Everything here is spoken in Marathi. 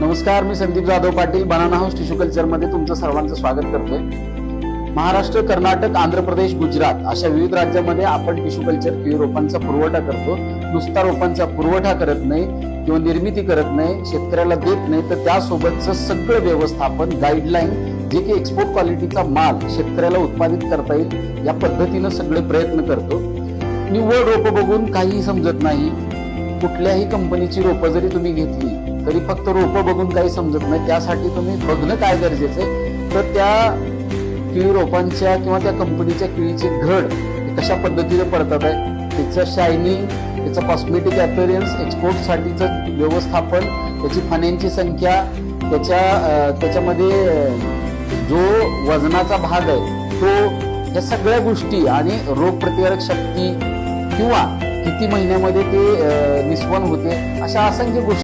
नमस्कार मी Sandeep Jadhav Patil banana house tissue कल्चरमध्ये तुमचं सर्वांचं स्वागत करतोय. महाराष्ट्र कर्नाटक आंध्र प्रदेश गुजरात अशा विविध राज्यामध्ये आपण टिश्यू कल्चर किंवा रोपांचा पुरवठा करतो. नुसता रोपांचा पुरवठा करत नाही किंवा निर्मिती करत नाही शेतकऱ्याला देत नाही तर त्यासोबतचं सगळं व्यवस्थापन गाईडलाईन जे की एक्सपोर्ट क्वालिटीचा माल शेतकऱ्याला उत्पादित करता येईल या पद्धतीनं सगळे प्रयत्न करतो. निव्वळ रोपं बघून काहीही समजत नाही. कुठल्याही कंपनीची रोपं जरी तुम्ही घेतली तरी फक्त रोपं बघून काही समजत नाही. त्यासाठी तुम्ही बघणं काय गरजेचं आहे? तर त्या किळी रोपांच्या किंवा त्या कंपनीच्या किळीचे घड कशा पद्धतीने पडतात आहे? त्याचं शायनिंग त्याचं कॉस्मेटिक अपिअरन्स एक्सपोर्टसाठीचं व्यवस्थापन त्याची फण्यांची संख्या त्याच्या त्याच्यामध्ये जो वजनाचा भाग आहे तो या सगळ्या गोष्टी आणि रोग प्रतिकारक शक्ती किंवा किती महिन्यामध्ये ते अं, निस्वन होते अशा असंख्य गोष्टी